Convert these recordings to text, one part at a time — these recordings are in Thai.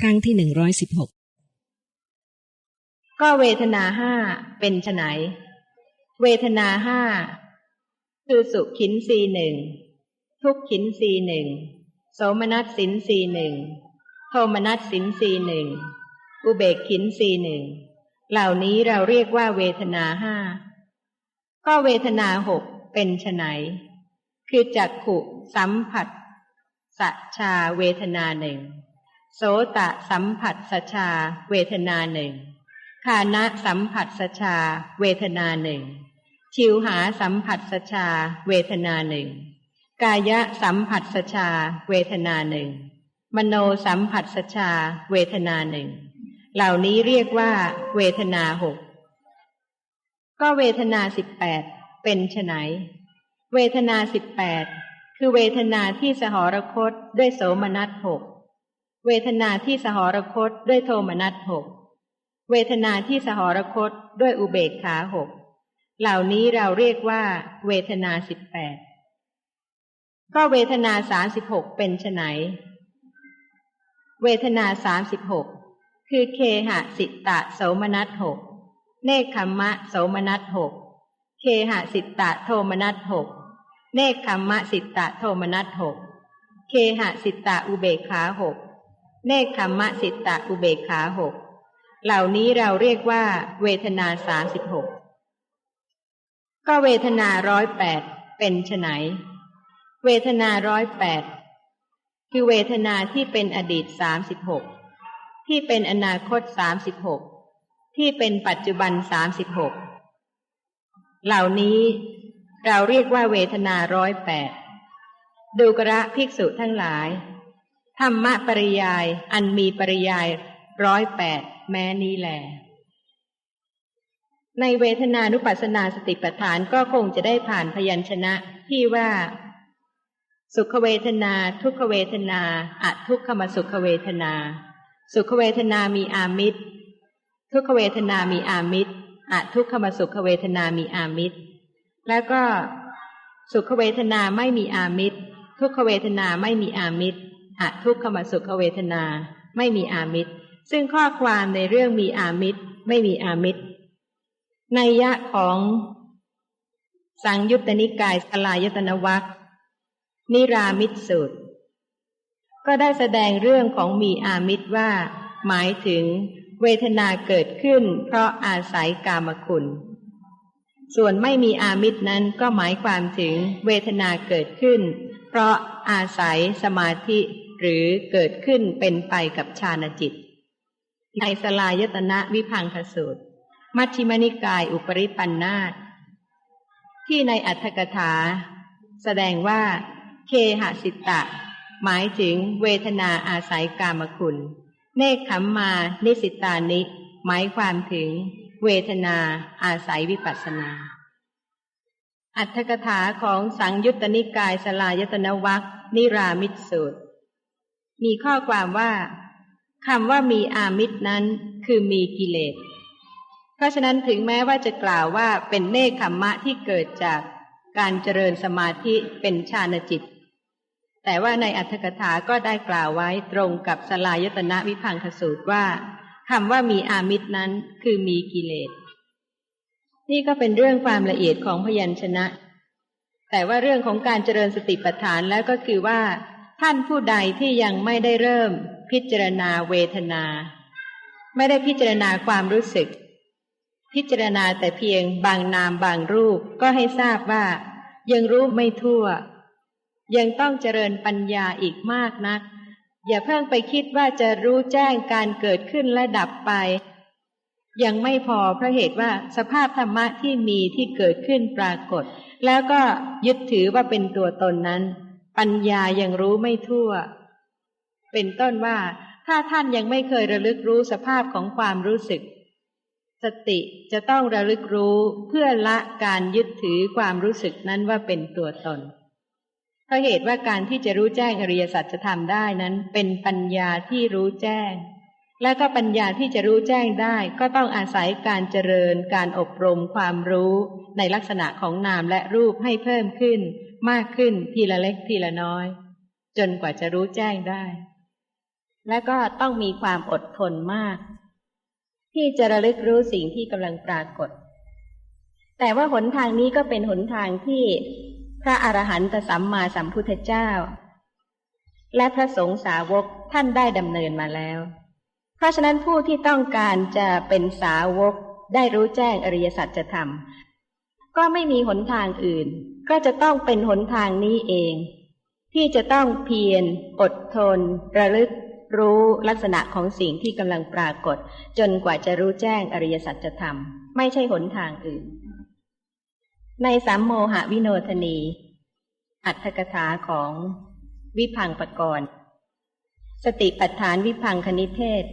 ครั้งที่หนึ่งร้อยสิบหกก็เวทนาห้าเป็นไฉนเวทนาห้าคือสุขินสีหนึ่งทุกขินสีหนึ่งโสมนัสสินสีหนึ่งโทมนัสสินสีหนึ่งอุเบกขินสีหนึ่งเหล่านี้เราเรียกว่าเวทนาห้าก็เวทนาหกเป็นไฉนคือจักขุสัมผัสสัชาเวทนาหนึ่ง โสตะสัมผัสสชา เวทนาหนึ่งคานะสัมผัสสชา เวทนาหนึ่ง ชิวหาสัมผัสสชา เวทนาหนึ่ง กายะสัมผัสสชา เวทนาหนึ่ง มโนสัมผัสสชา เวทนาหนึ่ง เหล่านี้เรียกว่า เวทนาหก ก็เวทนาสิบแปดเป็นไฉนเวทนาสิบแปดคือเวทนาที่สหรคตด้วยโสมนัสหก เวทนาที่สหรคตด้วยโทมนัสหกเวทนาที่สหรคตด้วยอุเบกขาหกเหล่านี้เราเรียกว่า เวทนาสิบแปดก็เวทนาสามสิบหกเป็นไฉนเวทนาสามสิบหกคือเคหะสิตะโสมนัสหกเนคขมมะโสมนัสหกเคหะสิตะโทมนัสหกเนคขมมะสิตะโทมนัสหกเคหะสิตตะอุเบกขาหก เนคขมมะสิตตะอุเบกขาหกเหล่านี้เราเรียกว่า เวทนาสามสิบหกก็เวทนาร้อยแปดเป็นไฉนเวทนาร้อยแปดคือเวทนาที่เป็นอดีตสามสิบหกที่เป็นอนาคตสามสิบหกที่เป็นปัจจุบันสามสิบหกเหล่านี้เราเรียกว่าเวทนาร้อยแปดดูกระภิกษุทั้งหลาย ธรรมะปริยายอันมีปริยายร้อยแปดแม้นี้แหลในเวทนานุปัสสนาสติปัฏฐานก็คงจะได้ผ่านพยัญชนะที่ว่า สุขเวทนา ทุกขเวทนาอะทุกขมสุขเวทนา สุขเวทนามีอามิตร ทุกขเวทนามีอามิตรอะทุกขมสุขเวทนามีอามิตร แล้วก็สุขเวทนาไม่มีอามิตร ทุกขเวทนาไม่มีอามิตร อทุกขมสุขเวทนา ไม่มีอามิตร ซึ่งข้อความในเรื่องมีอามิตร ไม่มีอามิตรในยะของสังยุตตนิกายสลายตนวัคนิรามิตรสูตร ก็ได้แสดงเรื่องของมีอามิตรว่า หมายถึงเวทนาเกิดขึ้น เพราะอาศัยกามคุณ ส่วนไม่มีอามิตรนั้นก็หมายความถึงเวทนาเกิดขึ้น เพราะอาศัยสมาธิ หรือเกิดขึ้นเป็นไปกับฌานจิต ในสลายตนะวิพังคสูตร มัชฌิมนิกายอุปริปันธาตที่ในอัตถกถา แสดงว่า เคหสิตะ หมายถึงเวทนาอาศัยกามคุณ เนคขมมานิสิตานิ หมายความถึงเวทนาอาศัยวิปัสนา อัตถกถาของสังยุตตนิกายสลายตนวัคนิรามิตสูตร มีข้อความว่าคำว่ามีอามิตรนั้นคือมีกิเลส เพราะฉะนั้นถึงแม้ว่าจะกล่าวว่าเป็นเนคขมมะที่เกิดจากการเจริญสมาธิเป็นฌานจิต แต่ว่าในอัตถกถาก็ได้กล่าวไว้ตรงกับสลายตนะวิพังคสูตรว่าคำว่ามีอามิตรนั้นคือมีกิเลส นี่ก็เป็นเรื่องความละเอียดของพยัญชนะ แต่ว่าเรื่องของการเจริญสติปัฏฐานแล้วก็คือว่า ท่านผู้ใดที่ยังไม่ได้เริ่มพิจารณาเวทนา ไม่ได้พิจารณาความรู้สึก พิจารณาแต่เพียงบางนามบางรูปก็ให้ทราบว่า ยังรู้ไม่ทั่ว ยังต้องเจริญปัญญาอีกมากนัก อย่าเพิ่งไปคิดว่าจะรู้แจ้งการเกิดขึ้นและดับไป ยังไม่พอเพราะเหตุว่าสภาพธรรมะที่มีที่เกิดขึ้นปรากฏ แล้วก็ยึดถือว่าเป็นตัวตนนั้น ปัญญายังรู้ไม่ทั่ว เป็นต้นว่าถ้าท่านยังไม่เคยระลึกรู้สภาพของความรู้สึก สติจะต้องระลึกรู้เพื่อละการยึดถือความรู้สึกนั้นว่าเป็นตัวตนเพราะเหตุว่าการที่จะรู้แจ้งอริยสัจจะทำได้นั้น เป็นปัญญาที่รู้แจ้ง และก็ปัญญาที่จะรู้แจ้งได้ก็ต้องอาศัยการเจริญการอบรมความรู้ในลักษณะของนามและรูปให้เพิ่มขึ้น มากขึ้นทีละเล็กทีละน้อย จนกว่าจะรู้แจ้งได้ และก็ต้องมีความอดทนมาก ที่จะระลึกรู้สิ่งที่กำลังปรากฏ แต่ว่าหนทางนี้ก็เป็นหนทางที่พระอรหันตสัมมาสัมพุทธเจ้า และพระสงฆ์สาวกท่านได้ดำเนินมาแล้ว ราะฉะนั้นผู้ที่ต้องการจะเป็นสาวกได้รู้แจ้งอริยสัจธรรมก็ไม่มีหนทางอื่น ก็จะต้องเป็นหนทางนี้เอง ที่จะต้องเพียรอดทน ระลึกรู้ลักษณะของสิ่งที่กำลังปรากฏ จนกว่าจะรู้แจ้งอริยสัจธรรม ไม่ใช่หนทางอื่น ในสามโมหวิโนทนี อัตถกถาของวิพังปกรณ์ สติปัฏฐานวิพังคณิเทศ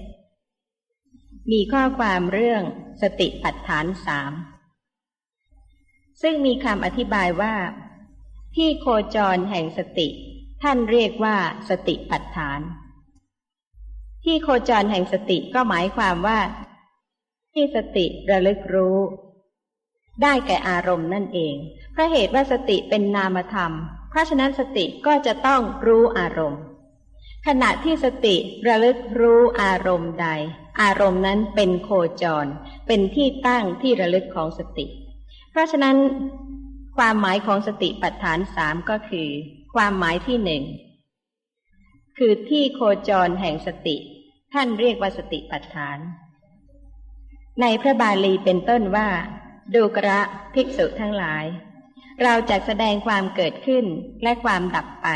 มีข้อความเรื่องสติปัฏฐานสาม ซึ่งมีคำอธิบายว่า ที่โคจรแห่งสติ ท่านเรียกว่าสติปัฏฐาน ที่โคจรแห่งสติก็หมายความว่า ที่สติระลึกรู้ ได้แก่อารมณ์นั่นเอง เพราะเหตุว่าสติเป็นนามธรรม เพราะฉะนั้นสติก็จะต้องรู้อารมณ์ ขณะที่สติระลึกรู้อารมณ์ใด อารมณ์นั้นเป็นโคจร เป็นที่ตั้งที่ระลึกของสติ เพราะฉะนั้น ความหมายของสติปัฏฐานสามก็คือ ความหมายที่หนึ่งคือที่โคจรแห่งสติ ท่านเรียกว่าสติปัฏฐาน ในพระบาลีเป็นต้นว่า ดูกระภิกษุทั้งหลาย เราจะแสดงความเกิดขึ้นและความดับไป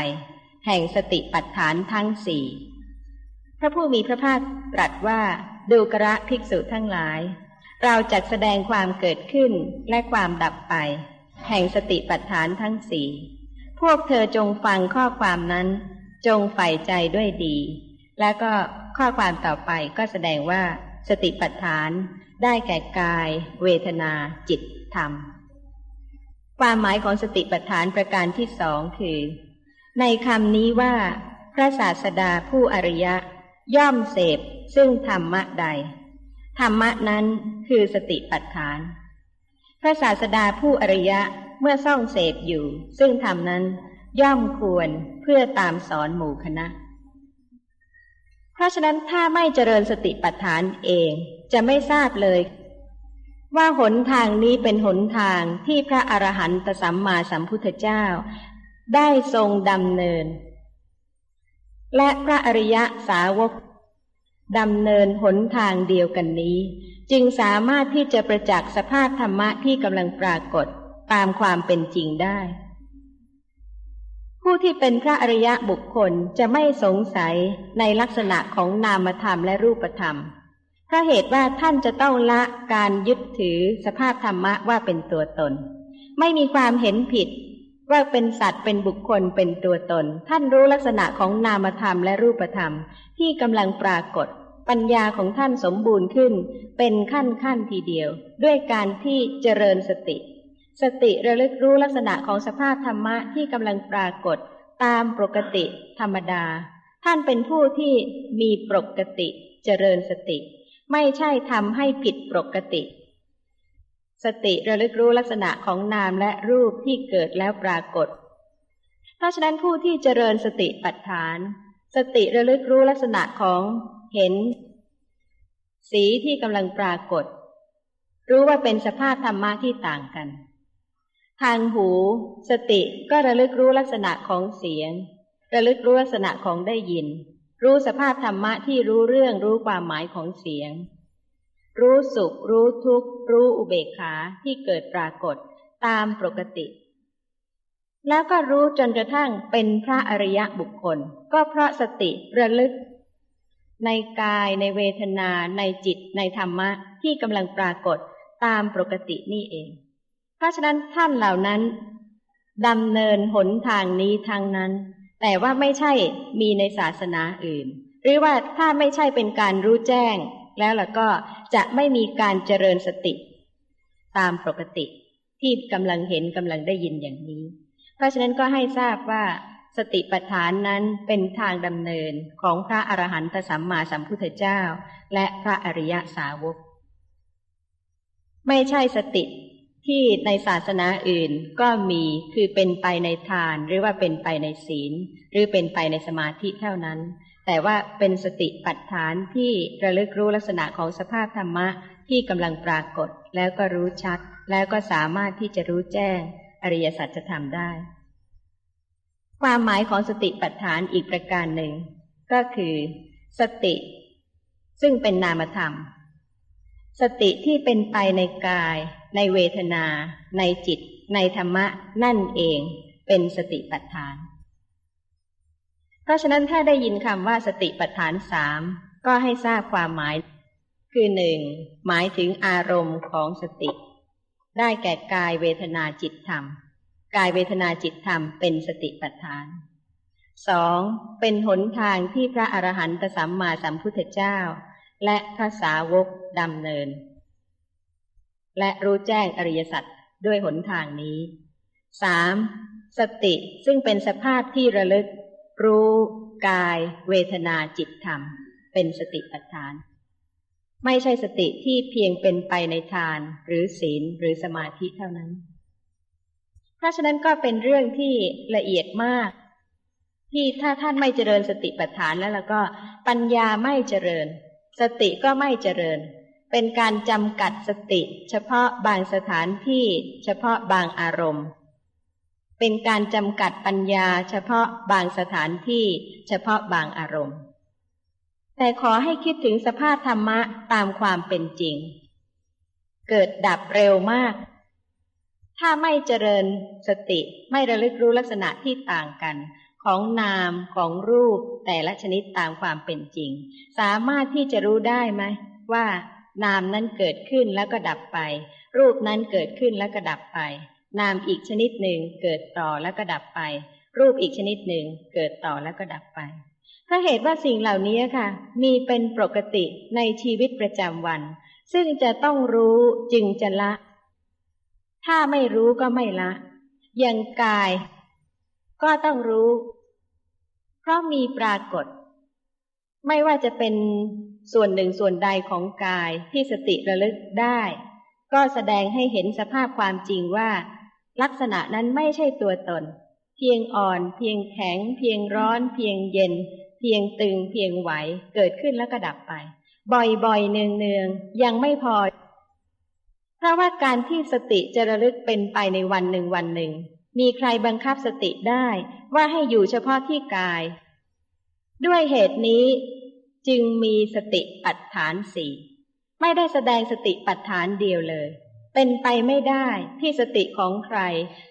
แห่งสติปัฏฐานทั้งสี่พระผู้มีพระภาคตรัสว่า ดูกระภิกษุทั้งหลาย เราจะแสดงความเกิดขึ้นและความดับไป แห่งสติปัฏฐานทั้งสี่ พวกเธอจงฟังข้อความนั้น จงใฝ่ใจด้วยดี แล้วก็ข้อความต่อไปก็แสดงว่าสติปัฏฐานได้แก่กาย เวทนา จิต ธรรม ความหมายของสติปัฏฐานประการที่สองคือ ในคำนี้ว่า พระศาสดาผู้อริยะ ย่อมเสพซึ่งธรรมะใด ธรรมะนั้นคือสติปัฏฐาน พระศาสดาผู้อริยะเมื่อซ่องเสพอยู่ ซึ่งธรรมนั้นย่อมควรเพื่อตามสอนหมู่คณะ เพราะฉะนั้นถ้าไม่เจริญสติปัฏฐานเองจะไม่ทราบเลย ว่าหนทางนี้เป็นหนทางที่พระอรหันตสัมมาสัมพุทธเจ้า ได้ทรงดำเนิน และพระอริยะสาวกดำเนินหนทางเดียวกันนี้ จึงสามารถที่จะประจักษ์สภาพธรรมะที่กำลังปรากฏตามความเป็นจริงได้ ผู้ที่เป็นพระอริยะบุคคลจะไม่สงสัยในลักษณะของนามธรรมและรูปธรรมเพราะเหตุว่าท่านจะต้องละการยึดถือสภาพธรรมะว่าเป็นตัวตน ไม่มีความเห็นผิด ว่าเป็นสัตว์เป็นบุคคลเป็นตัวตน ท่านรู้ลักษณะของนามธรรมและรูปธรรม ที่กำลังปรากฏ ปัญญาของท่านสมบูรณ์ขึ้น เป็นขั้นขั้นทีเดียว ด้วยการที่เจริญสติ สติระลึกรู้ลักษณะของสภาพธรรมะที่กำลังปรากฏ ตามปกติ ธรรมดา ท่านเป็นผู้ที่มีปกติ เจริญสติ ไม่ใช่ทำให้ผิดปกติ สติระลึกรู้ลักษณะของนามและรูปที่เกิดแล้วปรากฏ เพราะฉะนั้นผู้ที่เจริญสติปัฏฐาน สติระลึกรู้ลักษณะของเห็น สีที่กำลังปรากฏ รู้ว่าเป็นสภาพธรรมะที่ต่างกัน ทางหู สติก็ระลึกรู้ลักษณะของเสียง ระลึกรู้ลักษณะของได้ยิน รู้สภาพธรรมะที่รู้เรื่องรู้ความหมายของเสียง รู้สุข รู้ทุกข์ รู้อุเบกขาที่เกิดปรากฏตามปกติ แล้วก็รู้จนกระทั่งเป็นพระอริยะบุคคล ก็เพราะสติระลึก ในกายในเวทนา ในจิต ในธรรมะที่กำลังปรากฏตามปกตินี่เอง เพราะฉะนั้นท่านเหล่านั้นดำเนินหนทางนี้ทางนั้น แต่ว่าไม่ใช่มีในศาสนาอื่น หรือว่าถ้าไม่ใช่เป็นการรู้แจ้ง แล้วล่ะก็จะไม่มีการเจริญสติ ตามปกติที่กำลังเห็นกำลังได้ยินอย่างนี้ เพราะฉะนั้นก็ให้ทราบว่าสติปัฏฐานนั้นเป็นทางดำเนินของพระอรหันตสัมมาสัมพุทธเจ้า และพระอริยสาวก ไม่ใช่สติที่ในศาสนาอื่นก็มีคือเป็นไปในทาน หรือว่าเป็นไปในศีล หรือเป็นไปในสมาธิเท่านั้น แต่ว่าเป็นสติปัฏฐานที่ระลึกรู้ลักษณะของสภาพธรรมะที่กำลังปรากฏ แล้วก็รู้ชัด แล้วก็สามารถที่จะรู้แจ้ง อริยสัจธรรมได้ ความหมายของสติปัฏฐานอีกประการหนึ่ง ก็คือ สติ ซึ่งเป็นนามธรรม สติที่เป็นไปในกาย ในเวทนา ในจิต ในธรรมะนั่นเอง เป็นสติปัฏฐาน เพราะฉะนั้นถ้าได้ยินคำว่าสติปัฏฐานสามก็ให้ทราบความหมาย คือหนึ่งหมายถึงอารมณ์ของสติ ได้แก่กายเวทนาจิตธรรม กายเวทนาจิตธรรมเป็นสติปัฏฐานสองเป็นหนทางที่พระอรหันตสัมมาสัมพุทธเจ้า และพระสาวกดำเนิน และรู้แจ้งอริยสัจด้วยหนทางนี้สามสติซึ่งเป็นสภาพที่ระลึก รู้กายเวทนาจิตธรรม เป็นสติปัฏฐาน ไม่ใช่สติที่เพียงเป็นไปในทานหรือศีลหรือสมาธิเท่านั้น เพราะฉะนั้นก็เป็นเรื่องที่ละเอียดมาก ที่ถ้าท่านไม่เจริญสติปัฏฐานแล้วแล้วก็ปัญญาไม่เจริญ สติก็ไม่เจริญ เป็นการจำกัดสติ เฉพาะบางสถานที่ เฉพาะบางอารมณ์ เป็นการจำกัดปัญญาเฉพาะบางสถานที่เฉพาะบางอารมณ์ แต่ขอให้คิดถึงสภาพธรรมะตามความเป็นจริง เกิดดับเร็วมาก ถ้าไม่เจริญสติไม่ระลึกรู้ลักษณะที่ต่างกัน ของนามของรูปแต่ละชนิดตามความเป็นจริง สามารถที่จะรู้ได้ไหมว่านามนั้นเกิดขึ้นแล้วก็ดับไป รูปนั้นเกิดขึ้นแล้วก็ดับไป นามอีกชนิดหนึ่งเกิดต่อแล้วก็ดับไป รูปอีกชนิดหนึ่งเกิดต่อแล้วก็ดับไปถ้าเหตุว่าสิ่งเหล่านี้ค่ะ มีเป็นปกติในชีวิตประจำวัน ซึ่งจะต้องรู้จึงจะละ ถ้าไม่รู้ก็ไม่ละ อย่างกาย ก็ต้องรู้ เพราะมีปรากฏ ไม่ว่าจะเป็นส่วนหนึ่งส่วนใดของกายที่สติระลึกได้ ก็แสดงให้เห็นสภาพความจริงว่า ลักษณะนั้นไม่ใช่ตัวตน เพียงอ่อน เพียงแข็ง เพียงร้อน เพียงเย็น เพียงตึง เพียงไหว เกิดขึ้นแล้วก็ดับไป บ่อยๆเนืองๆยังไม่พอ เพราะว่าการที่สติจะระลึกเป็นไปในวันหนึ่งวันหนึ่ง มีใครบังคับสติได้ว่าให้อยู่เฉพาะที่กาย ด้วยเหตุนี้จึงมีสติปัฏฐานสี่ไม่ได้แสดงสติปัฏฐานเดียวเลย เป็นไปไม่ได้ที่สติของใคร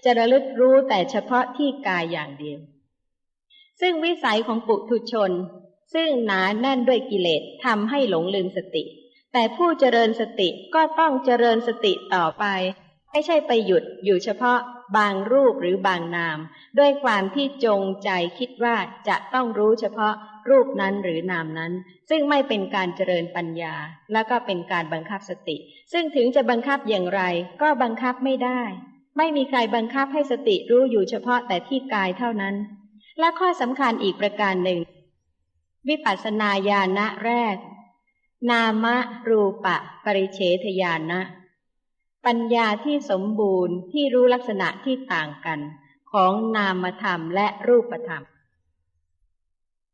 จะระลึกรู้แต่เฉพาะที่กายอย่างเดียว ซึ่งวิสัยของปุถุชน ซึ่งหนาแน่นด้วยกิเลสทำให้หลงลืมสติ แต่ผู้เจริญสติก็ต้องเจริญสติต่อไป ไม่ใช่ไปหยุดอยู่เฉพาะบางรูปหรือบางนาม ด้วยความที่จงใจคิดว่าจะต้องรู้เฉพาะรูปนั้นหรือนามนั้น ซึ่งไม่เป็นการเจริญปัญญา และก็เป็นการบังคับสติ ซึ่งถึงจะบังคับอย่างไร ก็บังคับไม่ได้ ไม่มีใครบังคับให้สติรู้อยู่เฉพาะแต่ที่กายเท่านั้น และข้อสำคัญอีกประการหนึ่ง วิปัสสนาญาณะแรก นามะรูปะ ปริเฉทญาณะ ปัญญาที่สมบูรณ์ที่รู้ลักษณะที่ต่างกัน ของนามธรรมและรูปธรรม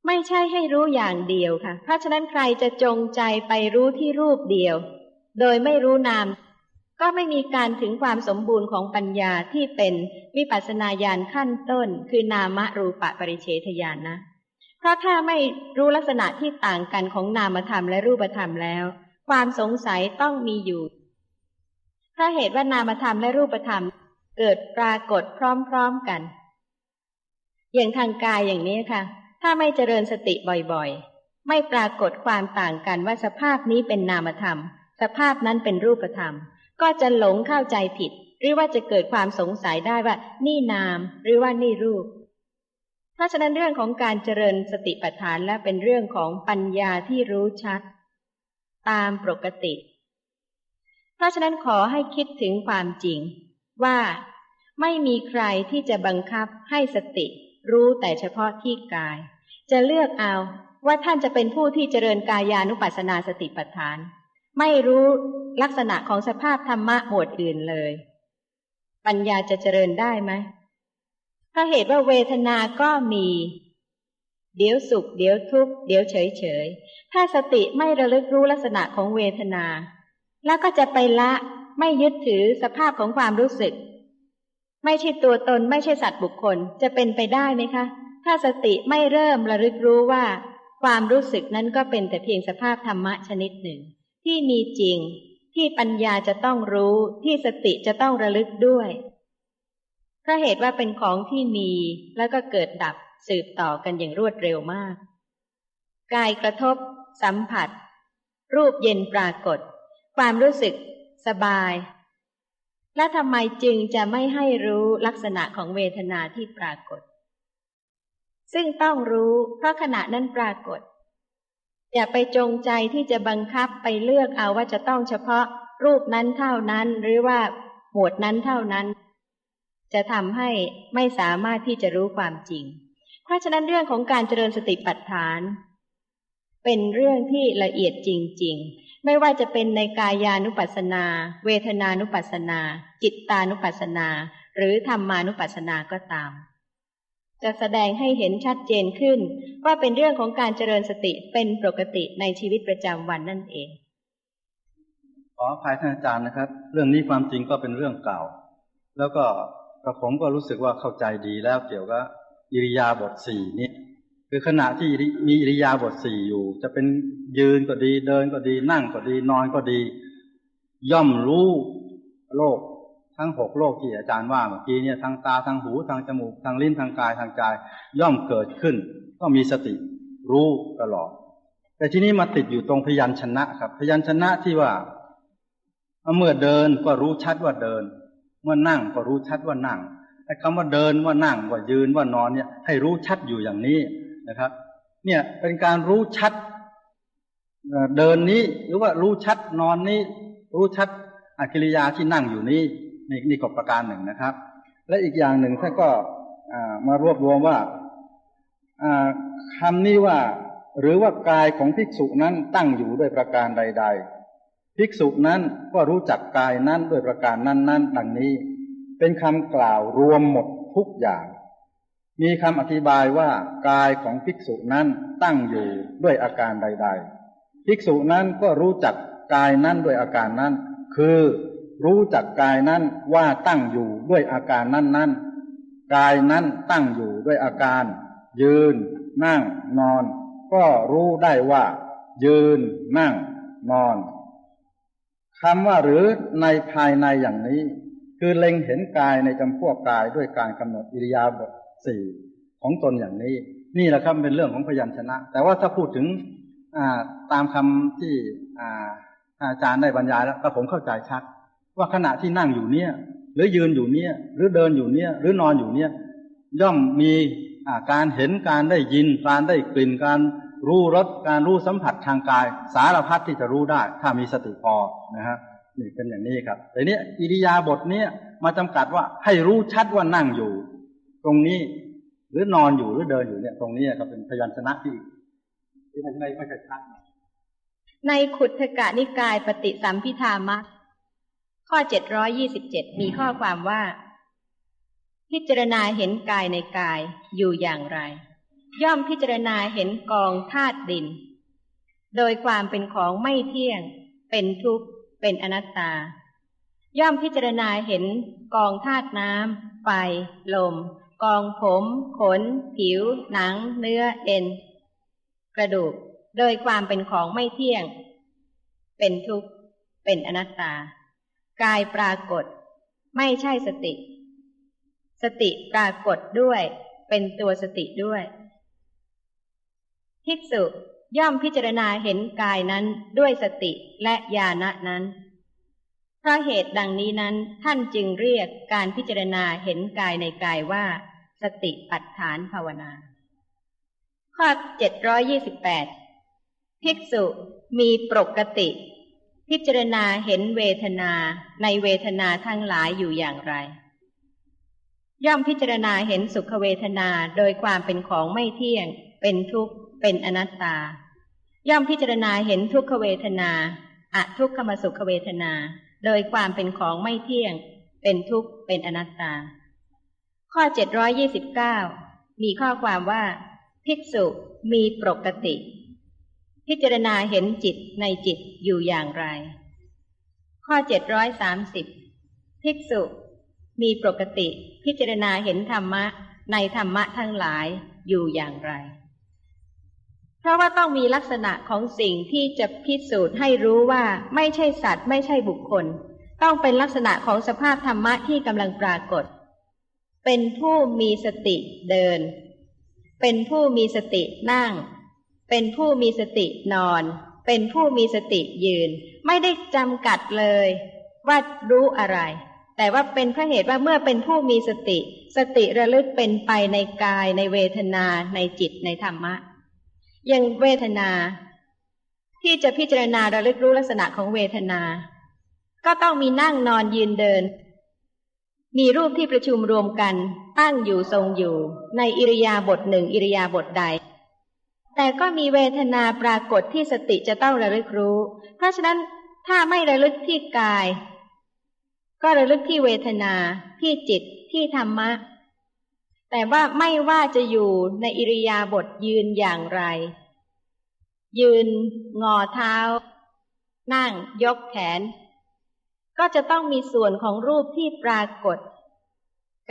ไม่ใช่ให้รู้อย่างเดียวค่ะ เพราะฉะนั้นใครจะจงใจไปรู้ที่รูปเดียว โดยไม่รู้นาม ก็ไม่มีการถึงความสมบูรณ์ของปัญญาที่เป็นวิปัสสนาญาณขั้นต้น คือนามรูปะปริเฉทญาณนะเพราะถ้าไม่รู้ลักษณะที่ต่างกันของนามธรรมและรูปธรรมแล้ว ความสงสัยต้องมีอยู่ ถ้าเหตุว่านามธรรมและรูปธรรมเกิดปรากฏพร้อมๆกัน อย่างทางกายอย่างนี้ค่ะ ถ้าไม่เจริญสติบ่อยๆ ไม่ปรากฏความต่างกันว่าสภาพนี้เป็นนามธรรม สภาพนั้นเป็นรูปธรรม ก็จะหลงเข้าใจผิด หรือว่าจะเกิดความสงสัยได้ว่า นี่นาม หรือว่านี่รูป เพราะฉะนั้นเรื่องของการเจริญสติปัฏฐานและเป็นเรื่องของปัญญาที่รู้ชัด ตามปกติ เพราะฉะนั้นขอให้คิดถึงความจริง ว่าไม่มีใครที่จะบังคับให้สติ รู้แต่เฉพาะที่กาย จะเลือกเอาว่าท่านจะเป็นผู้ที่เจริญกายานุปัสสนาสติปัฏฐาน ไม่รู้ลักษณะของสภาพธรรมะหมวดอื่นเลย ปัญญาจะเจริญได้ไหมถ้าะเหตุว่าเวทนาก็มี เดี๋ยวสุข เดี๋ยวทุกข์ เดี๋ยวเฉยเฉย ถ้าสติไม่ระลึกรู้ลักษณะของเวทนา แล้วก็จะไปละไม่ยึดถือสภาพของความรู้สึก ไม่ใช่ตัวตนไม่ใช่สัตว์บุคคลจะเป็นไปได้ไหมคะ ถ้าสติไม่เริ่มระลึกรู้ว่า ความรู้สึกนั้นก็เป็นแต่เพียงสภาพธรรมะชนิดหนึ่ง ที่มีจริง ที่ปัญญาจะต้องรู้ ที่สติจะต้องระลึกด้วยเพราะเหตุว่าเป็นของที่มีแล้วก็เกิดดับสืบต่อกันอย่างรวดเร็วมาก กายกระทบ สัมผัส รูปเย็นปรากฏ ความรู้สึกสบาย และทำไมจึงจะไม่ให้รู้ลักษณะของเวทนาที่ปรากฏ ซึ่งต้องรู้เพราะขณะนั้นปรากฏ อย่าไปจงใจที่จะบังคับไปเลือกเอาว่าจะต้องเฉพาะรูปนั้นเท่านั้นหรือว่าหมวดนั้นเท่านั้น จะทำให้ไม่สามารถที่จะรู้ความจริง เพราะฉะนั้นเรื่องของการเจริญสติปัฏฐาน เป็นเรื่องที่ละเอียดจริง ๆ ไม่ว่าจะเป็นในกายานุปัสสนา เวทนานุปัสสนา จิตตานุปัสสนา หรือธรรมานุปัสสนาก็ตาม จะแสดงให้เห็นชัดเจนขึ้น ว่าเป็นเรื่องของการเจริญสติเป็นปกติในชีวิตประจำวันนั่นเอง ขออภัยท่านอาจารย์นะครับ เรื่องนี้ความจริงก็เป็นเรื่องเก่า แล้วก็กระผมก็รู้สึกว่าเข้าใจดีแล้วเกี่ยวกับอิริยาบถสี่นี้ คือขณะที่มีอิริยาบถสี่อยู่ จะเป็นยืนก็ดี เดินก็ดี นั่งก็ดี นอนก็ดี ย่อมรู้โลกทั้งหกโลกที่อาจารย์ว่าเมื่อกี้เนี่ยทางตาทางหูทางจมูกทางลิ้นทางกายทางใจย่อมเกิดขึ้น ก็มีสติรู้ตลอด แต่ที่นี้มาติดอยู่ตรงพยัญชนะครับ พยัญชนะที่ว่าเมื่อเดินก็รู้ชัดว่าเดิน เมื่อนั่งก็รู้ชัดว่านั่งไอ้คำว่าเดินว่านั่งว่ายืนว่านอนเนี่ย ให้รู้ชัดอยู่อย่างนี้ นะครับ เนี่ยเป็นการรู้ชัดเดินนี้หรือว่ารู้ชัดนอนนี้ รู้ชัดอากิริยาที่นั่งอยู่นี้นี่นี่ก็ประการหนึ่งนะครับ และอีกอย่างหนึ่งท่านก็มารวบรวมว่าคำนี้ว่า หรือว่ากายของภิกษุนั้นตั้งอยู่ด้วยประการใด ๆ ภิกษุนั้นก็รู้จักกายนั้นด้วยประการนั้น ๆ ดังนี้ เป็นคำกล่าวรวมหมดทุกอย่าง มีคำอธิบายว่ากายของภิกษุนั้นตั้งอยู่ด้วยอาการใด ๆ ภิกษุนั้นก็รู้จักกายนั้นด้วยอาการนั้น คือรู้จักกายนั้นว่าตั้งอยู่ด้วยอาการนั้นนั้นกายนั้นตั้งอยู่ด้วยอาการ ยืน นั่ง นอน ก็รู้ได้ว่า ยืน นั่ง นอนคำว่าหรือในภายในอย่างนี้ คือเล็งเห็นกายในจำพวกกายด้วยการกำหนดอิริยาบถ สี่ของตนอย่างนี้ นี่แหละครับเป็นเรื่องของพยัญชนะ แต่ว่าถ้าพูดถึงตามคำที่อาจารย์ได้บรรยายแล้วก็ผมเข้าใจชัด ว่าขณะที่นั่งอยู่เนี่ย หรือยืนอยู่เนี่ย หรือเดินอยู่เนี่ย หรือนอนอยู่เนี่ย ย่อมมีการเห็นการได้ยิน การได้กลิ่นการรู้รสการรู้สัมผัสทางกาย สารพัดที่จะรู้ได้ ถ้ามีสติพอนะฮะนี่เป็นอย่างนี้ครับแต่เนี้ยอิริยาบถเนี้ยมาจำกัดว่าให้รู้ชัดว่านั่งอยู่ ตรงนี้ หรือนอนอยู่หรือเดินอยู่เนี่ย ตรงนี้ครับเป็นพยัญชนะที่ที่มันไม่ไม่ใช่ชัดในขุทกะนิกายปฏิสัมพิธามะข้อเจ็ดร้อยยี่สิบเจ็ดมีข้อความว่า พิจารณาเห็นกายในกายอยู่อย่างไร ย่อมพิจารณาเห็นกองธาตุดิน โดยความเป็นของไม่เที่ยง เป็นทุกข์ เป็นอนัตตา ย่อมพิจารณาเห็นกองธาตุน้ำไฟลม กองผม ขน ผิว หนัง เนื้อเอ็น กระดูก โดยความเป็นของไม่เที่ยง เป็นทุกข์ เป็นอนัตตา กายปรากฏ ไม่ใช่สติ สติปรากฏด้วย เป็นตัวสติด้วยภิกษุย่อมพิจารณาเห็นกายนั้นด้วยสติและญาณนั้น เพราะเหตุดังนี้นั้นท่านจึงเรียกการพิจารณาเห็นกายในกายว่า สติปัฏฐานภาวนา ข้อ 728 ภิกษุมีปกติ พิจารณาเห็นเวทนาในเวทนาทั้งหลายอยู่อย่างไร ย่อมพิจารณาเห็นสุขเวทนาโดยความเป็นของไม่เที่ยง เป็นทุกข์ เป็นอนัตตา ย่อมพิจารณาเห็นทุกขเวทนาอะทุกขมสุขเวทนา โดยความเป็นของไม่เที่ยง เป็นทุกข์ เป็นอนัตตา ข้อ 729 มีข้อความว่าพิภิกษุมีปกติ พิจารณาเห็นจิตในจิตอยู่อย่างไร ข้อเจ็ดร้อยสามสิบภิกษุมีปกติ พิจารณาเห็นธรรมะในธรรมะทั้งหลายอยู่อย่างไร เพราะว่าต้องมีลักษณะของสิ่งที่จะพิสูจน์ให้รู้ว่าไม่ใช่สัตว์ ไม่ใช่บุคคล ต้องเป็นลักษณะของสภาพธรรมะที่กำลังปรากฏ เป็นผู้มีสติเดิน เป็นผู้มีสตินั่ง เป็นผู้มีสตินอน เป็นผู้มีสติยืน ไม่ได้จำกัดเลย ว่ารู้อะไร แต่ว่าเป็นเพราะเหตุว่าเมื่อเป็นผู้มีสติ สติระลึกเป็นไปในกายในเวทนาในจิตในธรรมะยังเวทนา ที่จะพิจารณาระลึกรู้ลักษณะของเวทนา ก็ต้องมีนั่งนอนยืนเดิน มีรูปที่ประชุมรวมกัน ตั้งอยู่ทรงอยู่ ในอิริยาบถหนึ่งอิริยาบถใด แต่ก็มีเวทนาปรากฏที่สติจะต้องระลึกรู้ เพราะฉะนั้นถ้าไม่ระลึกที่กาย ก็ระลึกที่เวทนาที่จิตที่ธรรมะ แต่ว่าไม่ว่าจะอยู่ในอิริยาบถยืนอย่างไร ยืนงอเท้า นั่งยกแขน ก็จะต้องมีส่วนของรูปที่ปรากฏ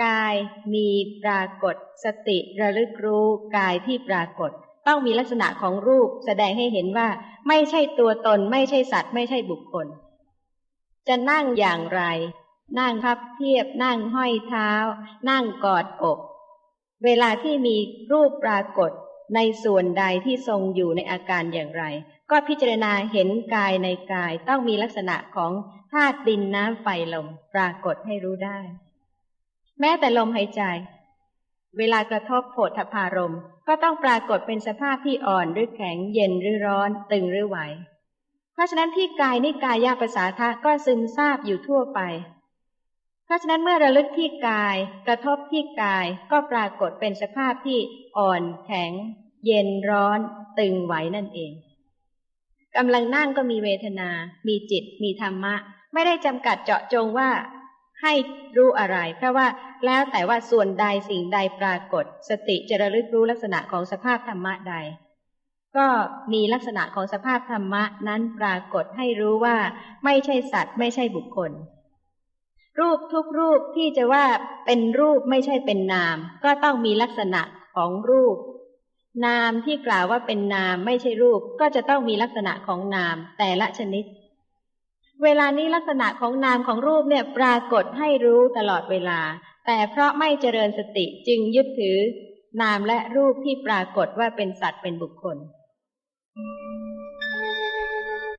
กายมีปรากฏ สติระลึกรู้กายที่ปรากฏ ต้องมีลักษณะของรูปแสดงให้เห็นว่า ไม่ใช่ตัวตน ไม่ใช่สัตว์ ไม่ใช่บุคคล จะนั่งอย่างไร นั่งพับเทียบ นั่งห้อยเท้า นั่งกอดอก เวลาที่มีรูปปรากฏในส่วนใดที่ทรงอยู่ในอาการอย่างไร ก็พิจารณาเห็นกายในกายต้องมีลักษณะของธาตุดินน้ำไฟลมปรากฏให้รู้ได้ แม้แต่ลมหายใจ เวลากระทบโผฏฐพารมก็ต้องปรากฏเป็นสภาพที่อ่อนหรือแข็งเย็นหรือร้อนตึงหรือไหว เพราะฉะนั้นที่กายนิกายาภาษาทะก็ซึมซาบอยู่ทั่วไป เพราะฉะนั้นเมื่อระลึกที่กาย กระทบที่กายก็ปรากฏเป็นสภาพที่อ่อนแข็ง เย็นร้อน ตึงไหวนั่นเอง กำลังนั่งก็มีเวทนา มีจิต มีธรรมะ ไม่ได้จำกัดเจาะจงว่าให้รู้อะไร เพราะว่าแล้วแต่ว่าส่วนใดสิ่งใดปรากฏ สติจะระลึกรู้ลักษณะของสภาพธรรมะใด ก็มีลักษณะของสภาพธรรมะนั้นปรากฏให้รู้ว่า ไม่ใช่สัตว์ ไม่ใช่บุคคล รูปทุกรูปที่จะว่าเป็นรูปไม่ใช่เป็นนาม ก็ต้องมีลักษณะของรูป นามที่กล่าวว่าเป็นนามไม่ใช่รูปก็จะต้องมีลักษณะของนามแต่ละชนิด เวลานี้ลักษณะของนามของรูปเนี่ยปรากฏให้รู้ตลอดเวลา แต่เพราะไม่เจริญสติจึงยึดถือ นามและรูปที่ปรากฏว่าเป็นสัตว์เป็นบุคคล